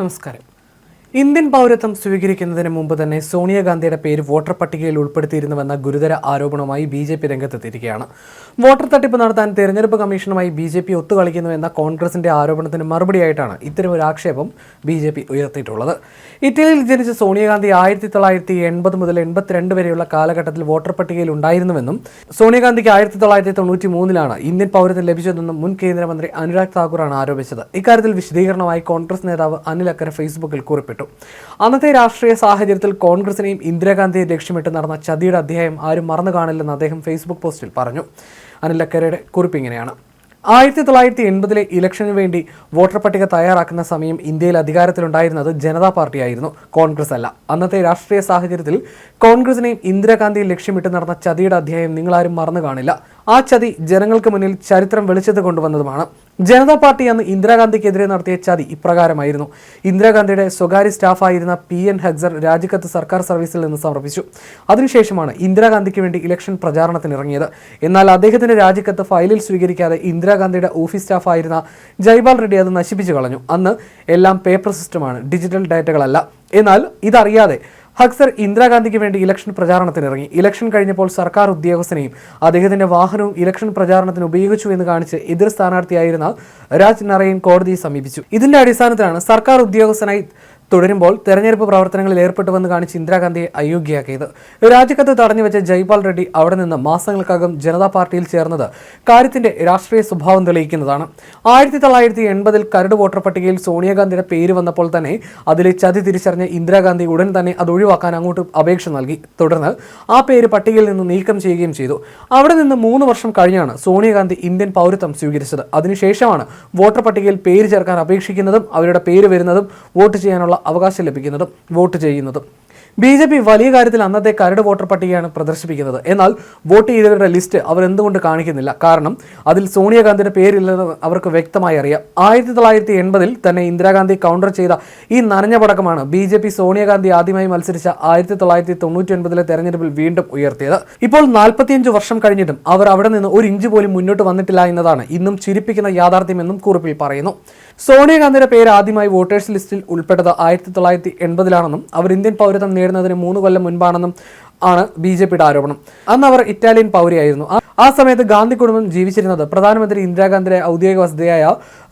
നമസ്കാരം. ഇന്ത്യൻ പൗരത്വം സ്വീകരിക്കുന്നതിന് മുമ്പ് തന്നെ സോണിയാഗാന്ധിയുടെ പേര് വോട്ടർ പട്ടികയിൽ ഉൾപ്പെടുത്തിയിരുന്നുവെന്ന ഗുരുതര ആരോപണവുമായി ബി ജെ പി രംഗത്തെത്തിയിരിക്കുകയാണ്. വോട്ടർ തട്ടിപ്പ് നടത്താൻ തെരഞ്ഞെടുപ്പ് കമ്മീഷനുമായി ബി ജെ പി ഒത്തുകളിക്കുന്നുവെന്ന കോൺഗ്രസിന്റെ ആരോപണത്തിന് മറുപടിയായിട്ടാണ് ഇത്തരമൊരു ആക്ഷേപം ബി ജെ പി ഉയർത്തിയിട്ടുള്ളത്. ഇറ്റലിയിൽ ജനിച്ച സോണിയാഗാന്ധി ആയിരത്തി തൊള്ളായിരത്തി എൺപത് മുതൽ എൺപത്തിരണ്ട് വരെയുള്ള കാലഘട്ടത്തിൽ വോട്ടർ പട്ടികയിൽ ഉണ്ടായിരുന്നുവെന്നും സോണിയാഗാന്ധിക്ക് ആയിരത്തി തൊള്ളായിരത്തി തൊണ്ണൂറ്റി മൂന്നിലാണ് ഇന്ത്യൻ പൗരത്വം ലഭിച്ചതെന്നും മുൻ കേന്ദ്രമന്ത്രി അനുരാഗ് താക്കൂറാണ് ആരോപിച്ചത്. ഇക്കാര്യത്തിൽ വിശദീകരണമായി കോൺഗ്രസ് നേതാവ് അനിൽ അക്കര ഫേസ്ബുക്കിൽ കുറിപ്പിട്ടു. അന്നത്തെ രാഷ്ട്രീയ സാഹചര്യത്തിൽ കോൺഗ്രസിനെയും ഇന്ദിരാഗാന്ധിയെ ലക്ഷ്യമിട്ട് നടന്ന ചതിയുടെ അധ്യായം ആരും മറന്നു കാണില്ലെന്ന് അദ്ദേഹം ഫേസ്ബുക്ക് പോസ്റ്റിൽ പറഞ്ഞു. അനിൽ അക്കരയുടെ കുറിപ്പ് ഇങ്ങനെയാണ്. ആയിരത്തി തൊള്ളായിരത്തി എൺപതിലെ ഇലക്ഷന് വേണ്ടി വോട്ടർ പട്ടിക തയ്യാറാക്കുന്ന സമയം ഇന്ത്യയിൽ അധികാരത്തിലുണ്ടായിരുന്നത് ജനതാ പാർട്ടിയായിരുന്നു. കോൺഗ്രസ് അല്ല. അന്നത്തെ രാഷ്ട്രീയ സാഹചര്യത്തിൽ കോൺഗ്രസിനെയും ഇന്ദിരാഗാന്ധിയെ ലക്ഷ്യമിട്ട് നടന്ന ചതിയുടെ അധ്യായം നിങ്ങളാരും മറന്നു കാണില്ല. ആ ചതി ജനങ്ങൾക്ക് മുന്നിൽ ചരിത്രം വെളിച്ചത്ത് കൊണ്ടുവന്നതുമാണ്. ജനതാ പാർട്ടി അന്ന് ഇന്ദിരാഗാന്ധിക്കെതിരെ നടത്തിയ ചതി ഇപ്രകാരമായിരുന്നു. ഇന്ദിരാഗാന്ധിയുടെ സ്വകാര്യ സ്റ്റാഫായിരുന്ന പി എൻ ഹഗ്സർ രാജിക്കത്ത് സർക്കാർ സർവീസിൽ നിന്ന് സമർപ്പിച്ചു. അതിനുശേഷമാണ് ഇന്ദിരാഗാന്ധിക്ക് വേണ്ടി ഇലക്ഷൻ പ്രചാരണത്തിന് ഇറങ്ങിയത് എന്നാൽ അദ്ദേഹത്തിന്റെ രാജിക്കത്ത് ഫയലിൽ സ്വീകരിക്കാതെ ഇന്ദിരാഗാന്ധിയുടെ ഓഫീസ് സ്റ്റാഫായിരുന്ന ജയ്പാൽ റെഡ്ഡി അത് നശിപ്പിച്ചു കളഞ്ഞു. അന്ന് എല്ലാം പേപ്പർ സിസ്റ്റമാണ് ഡിജിറ്റൽ ഡാറ്റകളല്ല. എന്നാൽ ഇതറിയാതെ ഹക്സർ ഇന്ദിരാഗാന്ധിക്ക് വേണ്ടി ഇലക്ഷൻ പ്രചാരണത്തിന് ഇറങ്ങി ഇലക്ഷൻ കഴിഞ്ഞപ്പോൾ സർക്കാർ ഉദ്യോഗസ്ഥനെയും അദ്ദേഹത്തിന്റെ വാഹനവും ഇലക്ഷൻ പ്രചാരണത്തിന് ഉപയോഗിച്ചു എന്ന് കാണിച്ച് എതിർ സ്ഥാനാർത്ഥിയായിരുന്ന രാജ് നറയൻ കോടതിയെ സമീപിച്ചു. ഇതിന്റെ അടിസ്ഥാനത്തിലാണ് സർക്കാർ ഉദ്യോഗസ്ഥനായി തുടരുമ്പോൾ തെരഞ്ഞെടുപ്പ് പ്രവർത്തനങ്ങളിൽ ഏർപ്പെട്ടുവെന്ന് കാണിച്ച് ഇന്ദിരാഗാന്ധിയെ അയോഗ്യയാക്കിയത്. രാജിക്കത്ത് തടഞ്ഞുവെച്ച ജയ്പാൽ റെഡ്ഡി അവിടെ നിന്ന് മാസങ്ങൾക്കകം ജനതാ പാർട്ടിയിൽ ചേർന്നത് കാര്യത്തിന്റെ രാഷ്ട്രീയ സ്വഭാവം തെളിയിക്കുന്നതാണ്. ആയിരത്തി തൊള്ളായിരത്തി എൺപതിൽ കരട് വോട്ടർ പട്ടികയിൽ സോണിയാഗാന്ധിയുടെ പേര് വന്നപ്പോൾ തന്നെ അതിലെ ചതി തിരിച്ചറിഞ്ഞ ഇന്ദിരാഗാന്ധി ഉടൻ തന്നെ അത് ഒഴിവാക്കാൻ അങ്ങോട്ട് അപേക്ഷ നൽകി. തുടർന്ന് ആ പേര് പട്ടികയിൽ നിന്ന് നീക്കം ചെയ്യുകയും ചെയ്തു. അവിടെ നിന്ന് മൂന്ന് വർഷം കഴിഞ്ഞാണ് സോണിയാഗാന്ധി ഇന്ത്യൻ പൗരത്വം സ്വീകരിച്ചത്. അതിനുശേഷമാണ് വോട്ടർ പട്ടികയിൽ പേര് ചേർക്കാൻ അപേക്ഷിക്കുന്നതും അവരുടെ പേര് വരുന്നതും വോട്ട് ചെയ്യാനുള്ള അവകാശം ലഭിക്കുന്നതും വോട്ട് ചെയ്യുന്നതും. ബി ജെ പി വലിയ കാര്യത്തിൽ അന്നത്തെ കരട് വോട്ടർ പട്ടികയാണ് പ്രദർശിപ്പിക്കുന്നത്. എന്നാൽ വോട്ട് ചെയ്തവരുടെ ലിസ്റ്റ് അവർ എന്തുകൊണ്ട് കാണിക്കുന്നില്ല? കാരണം അതിൽ സോണിയാഗാന്ധിയുടെ പേരില്ലെന്ന് അവർക്ക് വ്യക്തമായി അറിയാം. ആയിരത്തി തൊള്ളായിരത്തി എൺപതിൽ തന്നെ ഇന്ദിരാഗാന്ധി കൗണ്ടർ ചെയ്ത ഈ നനഞ്ഞ പടക്കമാണ് ബി ജെ പി സോണിയാഗാന്ധി ആദ്യമായി മത്സരിച്ച ആയിരത്തി തൊള്ളായിരത്തി തൊണ്ണൂറ്റി ഒൻപതിലെ തെരഞ്ഞെടുപ്പിൽ വീണ്ടും ഉയർത്തിയത്. ഇപ്പോൾ നാൽപ്പത്തിയഞ്ച് വർഷം കഴിഞ്ഞിട്ടും അവർ അവിടെ നിന്ന് ഒരു ഇഞ്ച് പോലും മുന്നോട്ട് വന്നിട്ടില്ല എന്നതാണ് ഇന്നും ചിരിപ്പിക്കുന്ന യാഥാർത്ഥ്യമെന്നും കുറിപ്പിൽ പറയുന്നു. സോണിയാഗാന്ധിയുടെ പേര് ആദ്യമായി വോട്ടേഴ്സ് ലിസ്റ്റിൽ ഉൾപ്പെട്ടത് ആയിരത്തി തൊള്ളായിരത്തി എൺപതിലാണെന്നും അവർ ഇന്ത്യൻ പൗരത്വം നേടുന്നതിന് മൂന്ന് കൊല്ലം മുൻപാണെന്നും ആണ് ബി ജെ പിയുടെ ആരോപണം. അന്ന് അവർ ഇറ്റാലിയൻ പൗരിയായിരുന്നു. ആ സമയത്ത് ഗാന്ധി കുടുംബം ജീവിച്ചിരുന്നത് പ്രധാനമന്ത്രി ഇന്ദിരാഗാന്ധിയുടെ ഔദ്യോഗിക വസതിയായ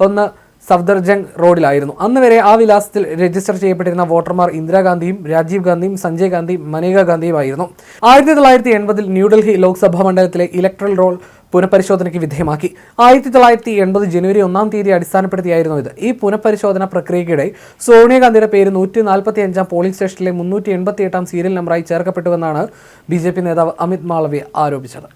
ഒന്ന് സഫ്ദർജംഗ് റോഡിലായിരുന്നു. അന്ന് വരെ ആ വിലാസത്തിൽ രജിസ്റ്റർ ചെയ്യപ്പെട്ടിരുന്ന വോട്ടർമാർ ഇന്ദിരാഗാന്ധിയും രാജീവ് ഗാന്ധിയും സഞ്ജയ് ഗാന്ധിയും മനേക ഗാന്ധിയുമായിരുന്നു. ആയിരത്തി തൊള്ളായിരത്തി എൺപതിൽ ന്യൂഡൽഹി ലോക്സഭാ മണ്ഡലത്തിലെ ഇലക്ട്രൽ റോൾ പുനഃപരിശോധനയ്ക്ക് വിധേയമാക്കി. ആയിരത്തി തൊള്ളായിരത്തി എൺപത് ജനുവരി ഒന്നാം തീയതി അടിസ്ഥാനപ്പെടുത്തിയായിരുന്നു ഇത്. ഈ പുനഃപരിശോധന പ്രക്രിയയ്ക്കിടെ സോണിയാഗാന്ധിയുടെ പേര് നൂറ്റി നാൽപ്പത്തി അഞ്ചാം പോളിംഗ് സ്റ്റേഷനിലെ മുന്നൂറ്റി എൺപത്തി എട്ടാം സീരിയൽ നമ്പറായി ചേർക്കപ്പെട്ടുവെന്നാണ് ബി ജെ പി നേതാവ് അമിത് മാളവ്യ ആരോപിച്ചത്.